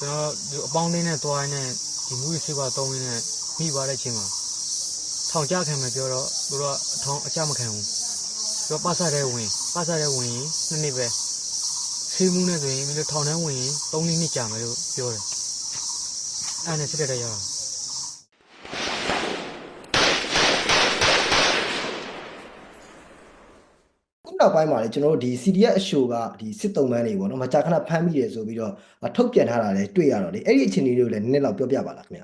ကျွန်တော်ဒီအပေါင်းလေးနဲ့သွားရင်းနဲ့ဒီမူရီစေပါသုံးရင်းနဲ့မိသွားတဲ့အချိန်မှာထောင်ကြခံမယ်ပြောတော့သူတို့ကအထောင်အကြမခံဘူးသူကပတ်ဆက်တဲ့ဝင်ပတ်ဆက်တဲ့ဝင်ရင်နှစ်နှစ်ပဲဆေးမှုနဲ့ဆိုရင်မင်းတို့ထောင်ထဲဝင်ရင်၃နှစ်နှစ်ကြာမယ်လို့ပြောတယ်အဲ့ဒါနဲ့စစ်တဲ့ရအော နောက်ပိုင်းမှာလေကျွန်တော်တို့ဒီ CDF အရှိုကဒီစစ်တုံးပန်းတွေပေါ့နော်မကြာခဏဖမ်းမိတယ်ဆိုပြီးတော့ထုတ်ပြန်ထားတာလည်းတွေ့ရတော့လေအဲ့ဒီအခြေအနေတွေကိုလည်းနည်းနည်းလောက်ပြောပြပါလားခင်ဗျ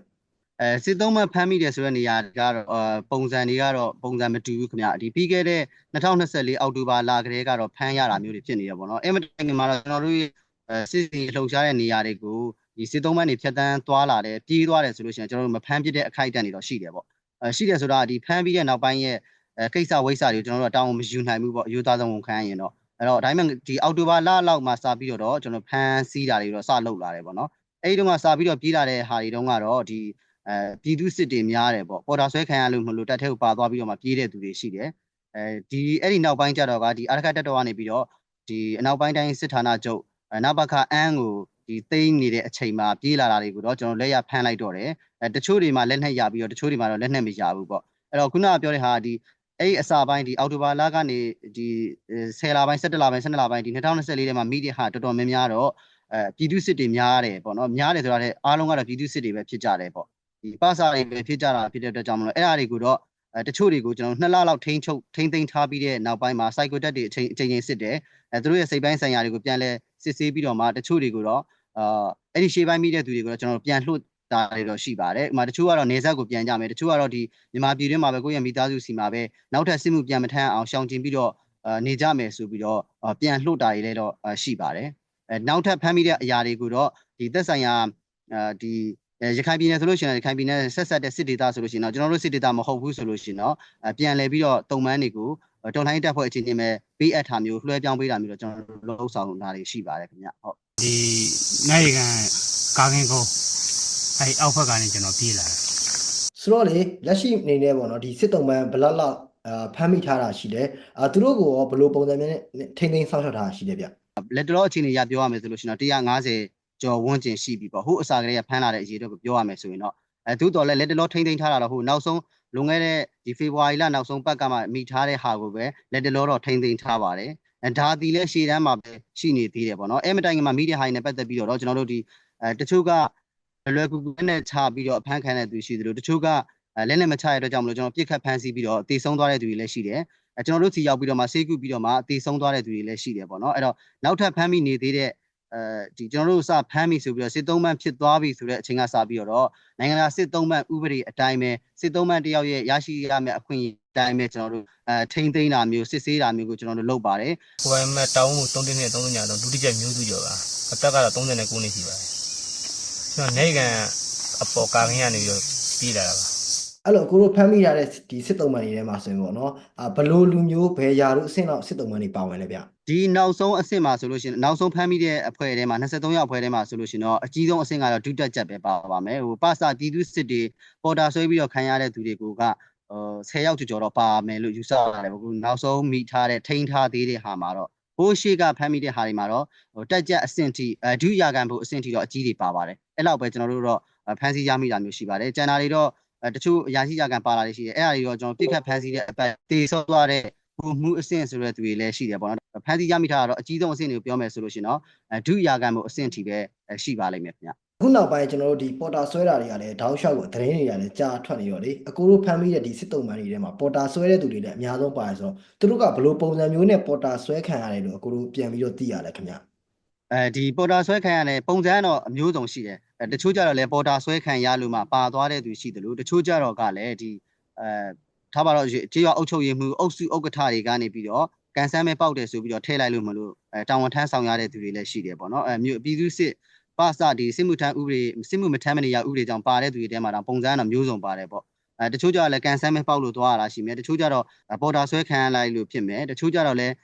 အဲစစ်သုံးမှဖမ်းမိတယ်ဆိုတဲ့နေရာကတော့အာပုံစံတွေကတော့ပုံစံမတူဘူးခင်ဗျဒီပြီးခဲ့တဲ့2024အောက်တိုဘာလကလေးကတော့ဖမ်းရတာမျိုးတွေဖြစ်နေရပေါ့နော်အဲ့မတိုင်ခင်မှာတော့ကျွန်တော်တို့ရဲ့အဲစစ်စီလှုပ်ရှားတဲ့နေရာတွေကိုဒီစစ်သုံးမှနေဖြတ်တန်းသွားလာတယ်ပြေးသွားတယ်ဆိုလို့ရှိရင်ကျွန်တော်တို့မဖမ်းပြတဲ့အခိုက်အတန့်တွေတော့ရှိတယ်ပေါ့အဲရှိတယ်ဆိုတာဒီဖမ်းပြီးတဲ့နောက်ပိုင်းရဲ့ အဲကိစ္စဝိစ္စတွေကိုကျွန်တော်တို့ကတောင်းမယူနိုင်ဘူးပေါ့အယူသားဆုံးဝန်ခံရင်တော့အဲ့တော့ဒါပေမဲ့ဒီအောက်တိုဘာလလောက်မှာစပြီးတော့ကျွန်တော်ဖမ်းဆီးတာတွေတော့စလုပ်လာတယ်ပေါ့နော်အဲ့ဒီတုန်းကစပြီးတော့ပြေးလာတဲ့ဟာတွေတုန်းကတော့ဒီအဲပြည်သူစစ်တွေများတယ်ပေါ့ပေါ်တာဆွဲခံရလို့မလို့တက်ထဲကိုပါသွားပြီးတော့မှပြေးတဲ့သူတွေရှိတယ်အဲဒီအဲ့ဒီနောက်ပိုင်းကျတော့ကဒီအာရခတ်တက်တော်ကနေပြီးတော့ဒီအနောက်ပိုင်းတိုင်းစစ်ဌာနချုပ်အဲနောက်ဘက်ကအန်းကိုဒီသိမ်းနေတဲ့အချိန်မှာပြေးလာတာတွေကိုတော့ကျွန်တော်လက်ရဖမ်းလိုက်တော့တယ်အဲတချို့တွေမှာလက်နှက်ရပြီးတော့တချို့တွေမှာတော့လက်နှက်မရဘူးပေါ့အဲ့တော့ခုနကပြောတဲ့ဟာဒီ အဲ့ဒီအစာပိုင်းဒီအော်တိုဘာလကနေဒီ10လပိုင်း17လပိုင်း12လပိုင်းဒီ2024ထဲမှာမိတဲ့ဟာတော်တော်များများတော့အဲပြည်သူစစ်တွေများတယ်ပေါ့နော်များတယ်ဆိုတာတဲ့အားလုံးကတော့ပြည်သူစစ်တွေပဲဖြစ်ကြတယ်ပေါ့ဒီပါစာတွေပဲဖြစ်ကြတာဖြစ်တဲ့အတွက်ကြောင့်မလို့အဲ့ဒါတွေကိုတော့အဲတချို့တွေကိုကျွန်တော်နှစ်လလောက်ထိန်းချုပ်ထိန်းသိမ်းထားပြီးတဲ့နောက်ပိုင်းမှာ cycle tech တွေအချိန်အချိန်ချင်းစစ်တယ်အဲသူတို့ရဲ့စိတ်ပိုင်းဆိုင်ရာတွေကိုပြန်လဲစစ်ဆေးပြီးတော့မှတချို့တွေကိုတော့အာအဲ့ဒီရှေ့ပိုင်းမိတဲ့သူတွေကိုတော့ကျွန်တော်ပြန်လှုပ် တာတွေတော့ရှိပါတယ်ဥပမာတချို့ကတော့နေဆက်ကိုပြန်ကြမယ်တချို့ကတော့ဒီမြန်မာပြည်တွင်းမှာပဲကိုယ့်ရဲ့မိသားစုစီမှာပဲနောက်ထပ်စစ်မှုပြန်မထမ်းအောင်ရှောင်ကျဉ်ပြီးတော့အာနေကြမယ်ဆိုပြီးတော့အာပြန်လှုပ်တာတွေလည်းတော့အာရှိပါတယ်အဲနောက်ထပ်ဖမ်းမိတဲ့အရာတွေကိုတော့ဒီသက်ဆိုင်ရာအာဒီအဲရခိုင်ပြည်နယ်ဆိုလို့ရှိရင်ရခိုင်ပြည်နယ်ဆက်ဆက်တဲ့စစ်ဒေသဆိုလို့ရှိရင်တော့ကျွန်တော်တို့စစ်ဒေသမဟုတ်ဘူးဆိုလို့ရှိရင်တော့အပြန်လဲပြီးတော့တုံမန်းတွေကိုတော်လိုင်းတက်ဖွဲ့အချင်းချင်းပဲပေးအပ်တာမျိုးလွှဲပြောင်းပေးတာမျိုးတော့ကျွန်တော်တို့လှုပ်ဆောင်တာတွေရှိပါတယ်ခင်ဗျဟုတ်ဒီနိုင်ကန်ကာကင်းကုန်း အဲအောက်ဘက်ကနေကျွန်တော်ပြေးလာတယ်ဆိုတော့လေလက်ရှိအနေနဲ့ပေါ့နော်ဒီစစ်တုံးပန်းဘယ်လောက်လောက်အာဖမ်းမိထားတာရှိတယ်အာသူတို့ကိုရောဘယ်လိုပုံစံမျိုးနဲ့ထိမ့်သိမ်းဆောက်ရှောက်ထားတာရှိတယ်ဗျလက်တော်အခြေအနေရပြောရမယ်ဆိုလို့ရှိရင်တော့150ကျော်ဝန်းကျင်ရှိပြီပေါ့ဟိုအစာကလေးကဖမ်းလာတဲ့အရေးတော့ပြောရမယ်ဆိုရင်တော့အဲသို့တော်လည်းလက်တော်ထိမ့်သိမ်းထားတာတော့ဟိုနောက်ဆုံးလွန်ခဲ့တဲ့ဒီဖေဖော်ဝါရီလနောက်ဆုံးပတ်ကမှမိထားတဲ့ဟာကိုပဲလက်တော်တော့ထိမ့်သိမ်းထားပါတယ်အဲဒါဒီလည်းရှေ့တန်းမှာပဲရှိနေသေးတယ်ပေါ့နော်အဲမတိုင်ခင်မှာမိတဲ့ဟာတွေနဲ့ပတ်သက်ပြီးတော့ကျွန်တော်တို့ဒီအဲတချို့က လွယ်ကူကူနဲ့ချပြီးတော့အဖမ်းခံတဲ့သူရှိသလိုတချို့ကအဲလက်နဲ့မချရတဲ့အတွက်ကြောင့်မလို့ကျွန်တော်ပြစ်ခတ်ဖမ်းဆီးပြီးတော့တေဆုံးသွားတဲ့သူတွေလည်းရှိတယ်အဲကျွန်တော်တို့စီရောက်ပြီးတော့မှဆေးကုပြီးတော့မှတေဆုံးသွားတဲ့သူတွေလည်းရှိတယ်ပေါ့နော်အဲ့တော့နောက်ထပ်ဖမ်းမိနေသေးတဲ့အဲဒီကျွန်တော်တို့စဖမ်းမိဆိုပြီးတော့စစ်သုံးမှန်ဖြစ်သွားပြီဆိုတဲ့အချိန်ကစပြီးတော့နိုင်ငံသားစစ်သုံးမှန်ဥပဒေအတိုင်းပဲစစ်သုံးမှန်တယောက်ရဲ့ရရှိရမယ့်အခွင့်အရေးအတိုင်းပဲကျွန်တော်တို့အဲထိမ့်သိမ်းတာမျိုးစစ်ဆေးတာမျိုးကိုကျွန်တော်တို့လုပ်ပါတယ်ဟိုဘက်မှာတောင်းကို3တင်းနဲ့3ညတော့ဒုတိယမျိုးစုကျော်ပါအသက်ကတော့39နှစ်ရှိပါတယ် ကျွန်တော်နေကန်အပေါ်ကာခင်ကနေပြီးတော့ပြီးလာတာပါအဲ့လိုကိုတို့ဖမ်းမိရတဲ့ဒီစစ်တုံးပန်းတွေထဲမှာဆိုရင်ပေါ့နော်အာဘယ်လိုလူမျိုးဘယ်ယာတို့အဆင့်လောက်စစ်တုံးပန်းတွေပါဝင်လဲဗျဒီနောက်ဆုံးအဆင့်မှာဆိုလို့ရှိရင်နောက်ဆုံးဖမ်းမိတဲ့အဖွဲ့ထဲမှာ23ရောက်အဖွဲ့ထဲမှာဆိုလို့ရှိရင်တော့အကြီးဆုံးအဆင့်ကတော့ဒုတက်ချက်ပဲပါပါမယ်ဟိုပါစာပြည်သူစစ်တွေပေါ်တာဆွဲပြီးတော့ခံရတဲ့သူတွေကဟို10ရောက်ကျော်ကျော်တော့ပါမယ်လို့ယူဆရတယ်ပေါ့ခုနောက်ဆုံးမိထားတဲ့ထိန်းထားသေးတဲ့ဟာမှာတော့ ဘိုးရှိကဖမ်းမိတဲ့ဟာတွေမှာတော့ဟိုတက်ချက်အဆင့်ထိအဒုရာခံဖို့အဆင့်ထိတော့အကြီးတွေပါပါတယ်အဲ့လောက်ပဲကျွန်တော်တို့တော့ဖမ်းဆီးရမိတာမျိုးရှိပါတယ်ကျန်တာတွေတော့တချို့အရာရှိရာခံပါလာတွေရှိတယ်အဲ့ဒါတွေတော့ကျွန်တော်ပြစ်ခတ်ဖမ်းဆီးတဲ့အပတ်တေဆောသွားတဲ့ဘူမှုအဆင့်ဆိုတဲ့သူတွေလည်းရှိတယ်ပေါ့နော်ဖန်စီရမိထားတာတော့အကြီးဆုံးအဆင့်တွေကိုပြောမယ်ဆိုလို့ရှိရင်တော့အဒုရာခံမှုအဆင့်ထိပဲရှိပါလိမ့်မယ်ခင်ဗျ အခုနောက်ပိုင်းကျွန်တော်တို့ဒီပေါ်တာဆွဲတာတွေကလည်းတောက်လျှောက်ကိုသတင်းတွေကလည်းကြားထွက်နေတော့လေအကိုတို့ဖမ်းမိတဲ့ဒီစစ်တုံးပန်းတွေထဲမှာပေါ်တာဆွဲတဲ့သူတွေလည်းအများဆုံးပါတယ်ဆိုတော့သူတို့ကဘယ်လိုပုံစံမျိုးနဲ့ပေါ်တာဆွဲခံရတယ်လို့အကိုတို့ပြန်ပြီးတော့သိရလဲခင်ဗျအဲဒီပေါ်တာဆွဲခံရတဲ့ပုံစံကတော့အမျိုးစုံရှိတယ်အဲတချို့ကြတော့လည်းပေါ်တာဆွဲခံရလို့မှပါသွားတဲ့သူရှိတယ်လို့တချို့ကြတော့ကလည်းဒီအဲထားပါတော့ကြေးရွာအုပ်ချုပ်ရေးမှုအုပ်စုဥက္ကဋ္ဌတွေကနေပြီးတော့ကန်ဆန်းမဲပေါက်တယ်ဆိုပြီးတော့ထည့်လိုက်လို့မလို့အဲတာဝန်ထမ်းဆောင်ရတဲ့သူတွေလည်းရှိတယ်ပေါ့နော်အဲမြို့ပြည်သူစစ် ပါစဒီစစ်မှုထမ်းဥပဒေစစ်မှုမထမ်းမနေရဥပဒေကြောင့်ပါတဲ့သူတွေတဲမှာတော့ပုံစံကတော့မျိုးစုံပါတယ်ပေါ့အဲတချို့ကြတော့လည်းကန်ဆန်းမဲပေါက်လို့သွားရတာရှိမယ်တချို့ကြတော့ပေါ်တာဆွဲခံရလိုက်လို့ဖြစ်မယ်တချို့ကြတော့လည်း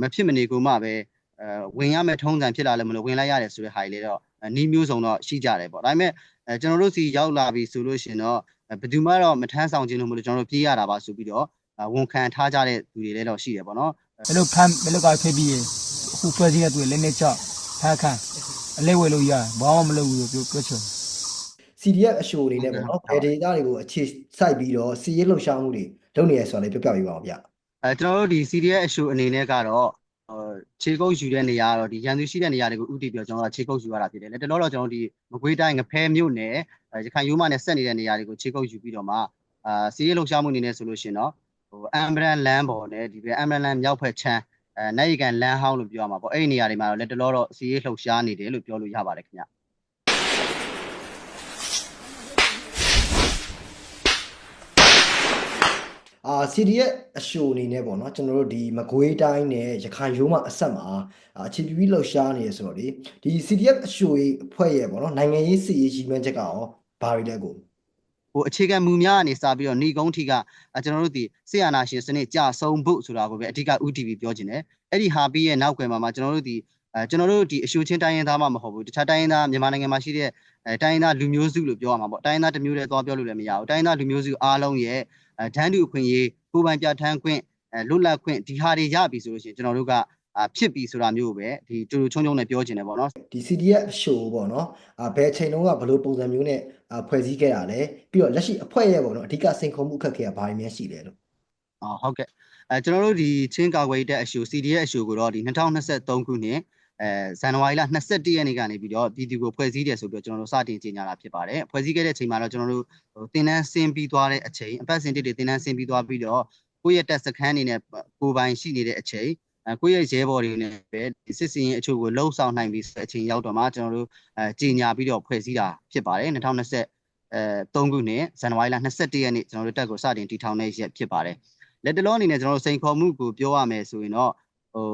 မဖြစ်မနေကိုမှပဲအဲဝင်ရမယ့်ထုံးစံဖြစ်လာလည်းမလို့ဝင်လိုက်ရတယ်ဆိုတဲ့ဟာတွေလည်းတော့နီးမျိုးစုံတော့ရှိကြတယ်ပေါ့ဒါပေမဲ့အဲကျွန်တော်တို့စီရောက်လာပြီဆိုလို့ရှိရင်တော့ဘယ်သူမှတော့မထမ်းဆောင်ခြင်းလို့မလို့ကျွန်တော်တို့ပြေးရတာပါဆိုပြီးတော့ဝန်ခံထားကြတဲ့သူတွေလည်းတော့ရှိတယ်ပေါ့နော်ဘယ်လိုဖမ်းဘယ်လိုကဖိပြီးဟိုဖွဲ့စည်းရသူလက်နေချဖမ်းခံ အလဲဝဲလို့ရတယ်ဘာမှမလုပ်ဘူးလို့ပြောပြောချင် CDF အရှိုအနေနဲ့ပေါ့နော်ဘယ်ဒေတာတွေကိုအခြေစိုက်ပြီးတော့စီရေးလှုပ်ရှားမှုတွေလုပ်နေရဆိုတာလေးပြောပြပေးပါဦးဗျအဲကျွန်တော်တို့ဒီ CDS အရှုအနေနဲ့ကတော့ဟိုခြေကုပ်ယူတဲ့နေရာကတော့ဒီရန်သူရှိတဲ့နေရာတွေကိုဥတည်ပြီးတော့ကျွန်တော်တို့ကခြေကုပ်ယူရတာဖြစ်တယ်လေတလောတော့ကျွန်တော်တို့ဒီမကွေးတိုင်းငဖဲမြို့နယ်အဲရခိုင်ရိုးမနဲ့ဆက်နေတဲ့နေရာတွေကိုခြေကုပ်ယူပြီးတော့မှအာစီးရဲလှုပ်ရှားမှုအနေနဲ့ဆိုလို့ရှိရင်တော့ဟိုအမ်ဘရန်လမ်းပေါ်နဲ့ဒီဘက်အမ်ဘရန်လမ်းမြောက်ဖက်ချမ်း အဲနိုင်ကန်လမ်းဟောင်းလို့ပြောရမှာပေါ့အဲ့ဒီနေရာတွေမှာတော့လက်တလောတော့စီးရဲလှုပ်ရှားနေတယ်လို့ပြောလို့ရပါတယ်ခင်ဗျအာ CDF အရှိုအနေနဲ့ပေါ့နော်ကျွန်တော်တို့ဒီမကွေးတိုင်းနဲ့ရခိုင်ရိုးမအဆက်မှာအာအခြေပြုပြီးလှုပ်ရှားနေရဆိုတော့လေဒီ CDF အရှိုရေးအဖွဲ့ရဲ့ပေါ့နော်နိုင်ငံရေးစီရေးရည်မှန်းချက်ကရောဘာတွေလဲကို ဟိုအခြေခံမူများအနေစပြီးတော့ဏီကုန်းထီကအဲကျွန်တော်တို့ဒီဆေးအာနာရှင်စနစ်ကြဆုံးဖို့ဆိုတာကိုပဲအဓိက UTV ပြောချင်တယ်အဲ့ဒီဟာပြီးရဲ့နောက်ကွယ်မှာမှာကျွန်တော်တို့ဒီအဲကျွန်တော်တို့ဒီအရှုချင်းတိုင်းရင်းသားမှမဟုတ်ဘူးတခြားတိုင်းရင်းသားမြန်မာနိုင်ငံမှာရှိတဲ့အဲတိုင်းရင်းသားလူမျိုးစုလို့ပြောရမှာပေါ့တိုင်းရင်းသားတစ်မျိုးတည်းသွားပြောလို့လည်းမရဘူးတိုင်းရင်းသားလူမျိုးစုအားလုံးရဲ့အဲဒန်းတူအခွင့်အရေးကိုယ်ပိုင်ပြဋ္ဌာန်းခွင့်အဲလွတ်လပ်ခွင့်ဒီဟာတွေရပြီဆိုလို့ရှိရင်ကျွန်တော်တို့က အာဖြစ်ပြီဆိုတာမျိုးကိုပဲဒီတူတူချုံချုံနဲ့ပြောချင်တယ်ပေါ့နော်ဒီ CDF အရှိုပေါ့နော်အာဘယ်အချိန်တုန်းကဘယ်လိုပုံစံမျိုးနဲ့အာဖွဲ့စည်းခဲ့တာလဲပြီးတော့လက်ရှိအဖွဲ့ရဲ့ပေါ့နော်အဓိကစိန်ခေါ်မှုအခက်အခဲကဘာတွေများရှိလဲလို့အော်ဟုတ်ကဲ့အဲကျွန်တော်တို့ဒီချင်းကာကွယ်ရေးတက်အရှု CDS အရှုကိုတော့ဒီ2023ခုနှစ်အဲဇန်နဝါရီလ21ရက်နေ့ကနေပြီးတော့ပြည်သူကိုဖွဲ့စည်းတယ်ဆိုပြီးတော့ကျွန်တော်တို့စတင်ကြေညာတာဖြစ်ပါတယ်ဖွဲ့စည်းခဲ့တဲ့အချိန်မှာတော့ကျွန်တော်တို့ဟိုတင်တန်းဆင်းပြီးသွားတဲ့အချိန်အပတ်စဉ်တစ်တွေတင်တန်းဆင်းပြီးသွားပြီးတော့ကိုယ့်ရဲ့တက်စခန်းအနေနဲ့ကိုယ်ပိုင်ရှိနေတဲ့အချိန်အဲ ကိုယ့်ရဲ့ရဲဘော်တွေနဲ့ပဲဒီစစ်စင်ရင်အချို့ကိုလှုပ်ဆောင်နိုင်ပြီးဆိုတဲ့အချိန်ရောက်တော့မှကျွန်တော်တို့အဲကြေညာပြီးတော့ဖွဲ့စည်းတာဖြစ်ပါတယ်2020အဲ3ခုနှစ်ဇန်နဝါရီလ21ရက်နေ့ကျွန်တော်တို့တက်ကိုစတင်တည်ထောင်တဲ့ရက်ဖြစ်ပါတယ်လက်တလောအနေနဲ့ကျွန်တော်တို့စိန်ခေါ်မှုကိုပြောရမယ်ဆိုရင်တော့ဟို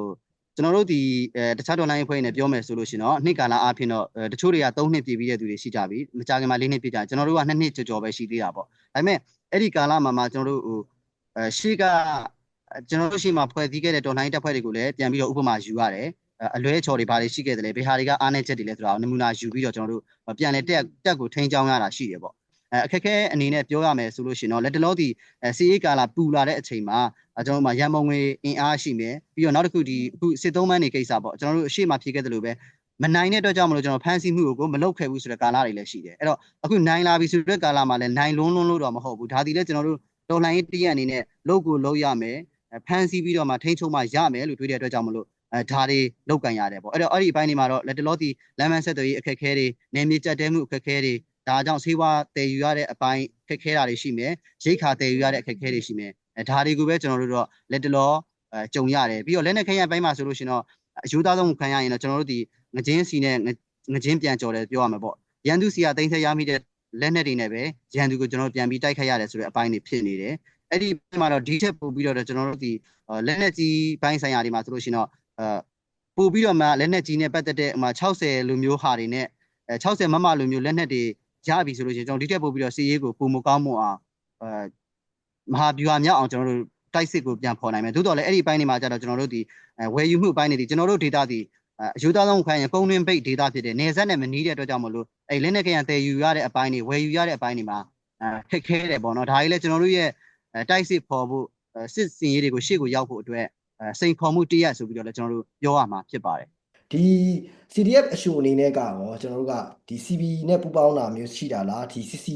ကျွန်တော်တို့ဒီအဲတခြားဒေါ်လာရေးဖွဲ့နေပြောမယ်ဆိုလို့ရှိရင်တော့နှစ်ကာလအဖြစ်တော့အဲတချို့တွေက3နှစ်ပြည့်ပြီးတဲ့သူတွေရှိကြပြီမကြခင်မှာ4နှစ်ပြည့်ကြကျွန်တော်တို့က2နှစ်ကြော်ကြော်ပဲရှိသေးတာပေါ့ဒါပေမဲ့အဲ့ဒီကာလမှာမှကျွန်တော်တို့ဟိုအဲရှေ့က ကျွန်တော်တို့ရှေ့မှာဖွဲ့စည်းခဲ့တဲ့ဒေါ်လာရေးတပ်ဖွဲ့တွေကိုလည်းပြန်ပြီးတော့ဥပမာယူရတယ်အလွဲချော်တွေဘာတွေရှိခဲ့တယ်လဲဘယ်ဟာတွေကအားနည်းချက်တွေလဲဆိုတာကိုနမူနာယူပြီးတော့ကျွန်တော်တို့ပြန်လဲတက်တက်ကိုထိန်းချောင်းရတာရှိတယ်ပေါ့အဲအခက်ခဲအနေနဲ့ပြောရမယ်ဆိုလို့ရှိရင်တော့လက်တလောဒီအဲစီအေးကာလာပူလာတဲ့အချိန်မှာအဲကျွန်တော်တို့မှာရန်မုံငွေအင်အားရှိမယ်ပြီးတော့နောက်တစ်ခုဒီအခုစစ်သုံးမန်းနေကိစ္စပေါ့ကျွန်တော်တို့အရှိမဖြေခဲ့တယ်လို့ပဲမနိုင်တဲ့အတွက်ကြောင့်မလို့ကျွန်တော်ဖန်ဆီးမှုကိုမလုပ်ခဲ့ဘူးဆိုတဲ့ကာလတွေလည်းရှိတယ်အဲ့တော့အခုနိုင်လာပြီဆိုတဲ့ကာလမှာလည်းနိုင်လွန်းလွန်းလို့တော့မဟုတ်ဘူးဒါဒီလည်းကျွန်တော်တို့တော်လှန်ရေးတရက်အနေနဲ့လုပ်ကိုလုပ်ရမယ် ဖန်ဆီးပြီးတော့မှထိန်းချုပ်မှရမယ်လို့တွေးတဲ့အတွက်ကြောင့်မလို့အဲဓာတ်တွေလောက်ကန်ရတယ်ပေါ့အဲ့တော့အဲ့ဒီအပိုင်းတွေမှာတော့လက်တလောတီလမ်းမဆက်သွယ်ရေးအခက်အခဲတွေနေမြေကြက်တဲမှုအခက်အခဲတွေဒါကြောင့်ဆေးဝါးတည်ယူရတဲ့အပိုင်းခက်ခဲတာတွေရှိမယ်ရိတ်ခါတည်ယူရတဲ့အခက်အခဲတွေရှိမယ်အဲဒါတွေကိုပဲကျွန်တော်တို့တော့လက်တလောအဲကြုံရတယ်ပြီးတော့လက်နဲ့ခရမ်းပိုင်းမှာဆိုလို့ရှိရင်တော့အယူသားဆုံးခံရရင်တော့ကျွန်တော်တို့ဒီငချင်းစီနဲ့ငချင်းပြန်ကြော်တယ်ပြောရမှာပေါ့ရန်သူစီကတိမ့်ဆက်ရမိတဲ့လက်နဲ့တွေနဲ့ပဲရန်သူကိုကျွန်တော်ပြန်ပြီးတိုက်ခတ်ရတယ်ဆိုတဲ့အပိုင်းတွေဖြစ်နေတယ် အဲ့ဒီဘက်မှာတော့ဒီချက်ပို့ပြီးတော့ကျွန်တော်တို့ဒီလက်နဲ့ကြီးပိုင်းဆိုင်ရာတွေမှာဆိုလို့ရှိရင်တော့အဲပို့ပြီးတော့မှလက်နဲ့ကြီးနဲ့ပတ်သက်တဲ့ဟိုမှာ60လူမျိုးဟာတွေနဲ့အဲ60မမလူမျိုးလက်နဲ့တွေရပြီဆိုလို့ရှိရင်ကျွန်တော်ဒီတက်ပို့ပြီးတော့စီရေးကိုပုံမကောင်းမအောင်အဲမဟာဗျူဟာမြောက်အောင်ကျွန်တော်တို့တိုက်စစ်ကိုပြန်ဖော်နိုင်မယ်သို့တော်လည်းအဲ့ဒီပိုင်းတွေမှာကျတော့ကျွန်တော်တို့ဒီဝယ်ယူမှုပိုင်းတွေဒီကျွန်တော်တို့ data ဒီအယူသားဆုံးခိုင်းရင်ပုံတွင်ပိတ် data ဖြစ်တယ်နေဆက်နဲ့မနီးတဲ့အတွက်ကြောင့်မလို့အဲ့လင်းနဲ့ခရံတည်ယူရတဲ့အပိုင်းတွေဝယ်ယူရတဲ့အပိုင်းတွေမှာအဲခက်ခဲတယ်ပေါ့နော်ဒါကြီးလည်းကျွန်တော်တို့ရဲ့ တိုက်စစ်ဖော်ဖို့စစ်စင်ရေးတွေကိုရှေ့ကိုရောက်ဖို့အတွက်စိန်ခေါ်မှုတရက်ဆိုပြီးတော့လည်းကျွန်တော်တို့ပြောရမှာဖြစ်ပါတယ်ဒီ CDF အရှိုအနေနဲ့ကရောကျွန်တော်တို့ကဒီ CB နဲ့ပူးပေါင်းတာမျိုးရှိတာလားဒီ CC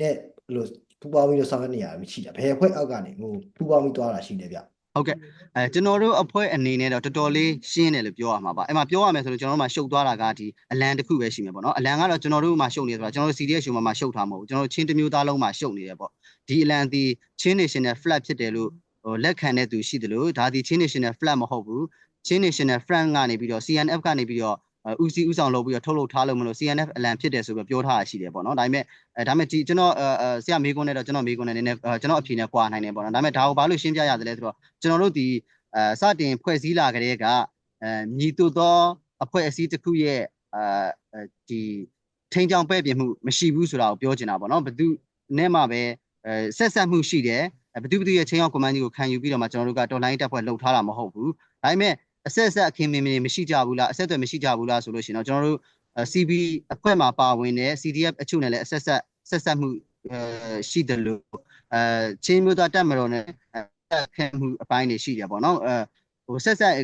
နဲ့ဘယ်လိုပူးပေါင်းပြီးတော့ဆောင်ရွက်နေရတာမျိုးရှိတာဘယ်အဖွဲ့အောက်ကနေဟိုပူးပေါင်းပြီးသွားတာရှိတယ်ဗျ ဟုတ်ကဲ့အဲကျွန်တော်တို့အဖွဲ့အနေနဲ့တော့တော်တော်လေးရှင်းတယ်လို့ပြောရမှာပါအဲ့မှာပြောရမယ်ဆိုလို့ကျွန်တော်တို့မှာရှုပ်သွားတာကဒီအလံတစ်ခုပဲရှိမှာပေါ့နော်အလံကတော့ကျွန်တော်တို့မှာရှုပ်နေဆိုတာကျွန်တော်တို့ CDS ရှုံမှာမှာရှုပ်ထားမဟုတ်ဘူးကျွန်တော်တို့ချင်းတစ်မျိုးသားလုံးမှာရှုပ်နေတယ်ပေါ့ဒီအလံဒီချင်း national flag ဖြစ်တယ်လို့ဟိုလက်ခံတဲ့သူရှိတယ်လို့ဒါဒီချင်း national flag မဟုတ်ဘူးချင်း national flag ကနေပြီးတော့ CNF ကနေပြီးတော့ ဦးစီးဦးဆောင်လုပ်ပြီးတော့ထုတ်လုပ်ထားလို့မလို့ CNF အလံဖြစ်တယ်ဆိုပြီးပြောထားတာရှိတယ်ပေါ့နော်ဒါပေမဲ့အဲဒါပေမဲ့ဒီကျွန်တော်အဲဆရာမေးခွန်းနဲ့တော့ကျွန်တော်မေးခွန်းနဲ့နည်းနည်းကျွန်တော်အဖြေနဲ့ကွာနိုင်တယ်ပေါ့နော်ဒါပေမဲ့ဒါကိုဘာလို့ရှင်းပြရတယ်လဲဆိုတော့ကျွန်တော်တို့ဒီအဲစတင်ဖွဲ့စည်းလာကြတဲ့ကအဲမြည်တူသောအဖွဲ့အစည်းတစ်ခုရဲ့အဲဒီထိန်းချောင်းပဲ့ပြင်မှုမရှိဘူးဆိုတာကိုပြောချင်တာပေါ့နော်ဘယ်သူနဲ့မှပဲအဲဆက်ဆက်မှုရှိတယ်ဘယ်သူဘယ်သူရဲ့ချင်းအောင်ကွန်မန်းကြီးကိုခံယူပြီးတော့မှကျွန်တော်တို့ကတော်လိုင်းတက်ဖွဲ့လှုပ်ထားတာမဟုတ်ဘူးဒါပေမဲ့ အဆက်ဆက်အခင်းမင်းမင်းမရှိကြဘူးလားအဆက်အသွယ်မရှိကြဘူးလားဆိုလို့ရှိရင်တော့ကျွန်တော်တို့ CB အဖွဲ့မှာပါဝင်တဲ့ CDF အချို့နဲ့လည်းအဆက်ဆက်ဆက်ဆက်မှုအဲရှိတယ်လို့အဲချင်းမျိုးသားတက်မတော်နဲ့အခင်းမှုအပိုင်းတွေရှိတယ်ပေါ့နော်အဲဟိုဆက်ဆက်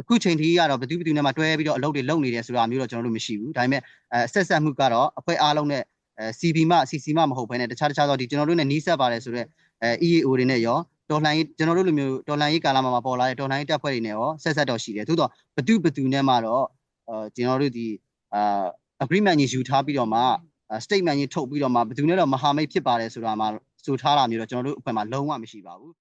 အခုချိန်ထိကတော့ဘယ်သူဘယ်သူနဲ့မှတွဲပြီးတော့အလုပ်တွေလုပ်နေတယ်ဆိုတာမျိုးတော့ကျွန်တော်တို့မရှိဘူးဒါပေမဲ့အဲဆက်ဆက်မှုကတော့အဖွဲ့အားလုံးနဲ့အဲ CB မ CC မမဟုတ်ဘဲနဲ့တခြားတခြားသောဒီကျွန်တော်တို့နဲ့နီးစပ်ပါတယ်ဆိုတော့အဲ EAO တွေနဲ့ရော တော်လှန်ရေးကျွန်တော်တို့လိုမျိုးတော်လှန်ရေးကာလမှာမှာပေါ်လာတဲ့တော်လှန်ရေးတပ်ဖွဲ့တွေနဲ့ရောဆက်ဆက်တော့ရှိတယ်သို့တော့ဘသူဘသူနဲ့မှတော့အဲကျွန်တော်တို့ဒီအာ agreement ကြီးယူထားပြီးတော့မှ statement ကြီးထုတ်ပြီးတော့မှဘသူနဲ့တော့မဟာမိတ်ဖြစ်ပါတယ်ဆိုတာမှဆိုထားတာမျိုးတော့ကျွန်တော်တို့အဖွဲ့မှာလုံးဝမရှိပါဘူး